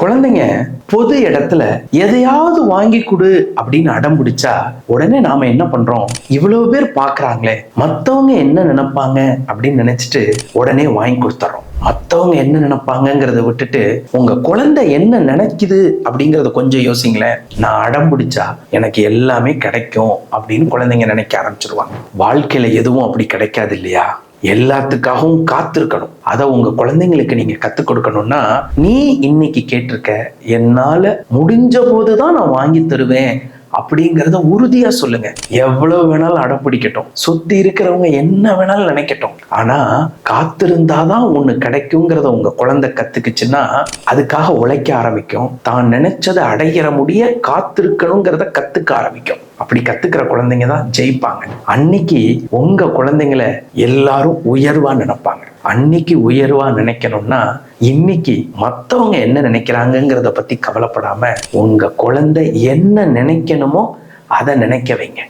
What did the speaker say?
குழந்தைங்க பொது இடத்துல எதையாவது வாங்கி கொடு அப்படின்னு அடம் பிடிச்சா உடனே நாம என்ன பண்றோம்? இவ்வளவு பேர் பாக்குறாங்களே மத்தவங்க என்ன நினைப்பாங்க அப்படின்னு நினைச்சிட்டு உடனே வாங்கி கொடுத்துறோம். மத்தவங்க என்ன நினைப்பாங்கிறத விட்டுட்டு உங்க குழந்தை என்ன நினைக்குது அப்படிங்கறத கொஞ்சம் யோசிங்களேன். நான் அடம் பிடிச்சா எனக்கு எல்லாமே கிடைக்கும் அப்படின்னு குழந்தைங்க நினைக்க ஆரம்பிச்சிருவாங்க. வாழ்க்கையில எதுவும் அப்படி கிடைக்காது இல்லையா? எல்லாத்துக்காகவும் காத்திருக்கணும். அதை உங்க குழந்தைங்களுக்கு நீங்க கத்துக் கொடுக்கணும்னா நீ இன்னைக்கு கேட்டிருக்க என்னால முடிஞ்ச போதுதான் நான் வாங்கி தருவேன். அப்படிங்கிறத உறுதியா சொல்லுங்க. எவ்வளவு வேணாலும் அடம்பிடிக்கட்டும் சுத்தி இருக்கிறவங்க என்ன வேணாலும் நினைக்கட்டும். ஆனா காத்திருந்தாதான் ஒண்ணு கிடைக்குங்கிறத உங்க குழந்தை கத்துக்குச்சுன்னா அதுக்காக உழைக்க ஆரம்பிக்கும். தான் நினைச்சதை அடைகிற முடிய காத்திருக்கணுங்கிறத கத்துக்க ஆரம்பிக்கும். அப்படி கத்துக்கிற குழந்தைங்க தான் ஜெயிப்பாங்க. அன்னைக்கு உங்க குழந்தைங்கள எல்லாரும் உயர்வா நினைப்பாங்க. அன்னைக்கு உயர்வா நினைக்கணும்னா இன்னைக்கு மற்றவங்க என்ன நினைக்கிறாங்கங்கிறத பத்தி கவலைப்படாம உங்க குழந்தை என்ன நினைக்கணுமோ அதை நினைக்க வைங்க.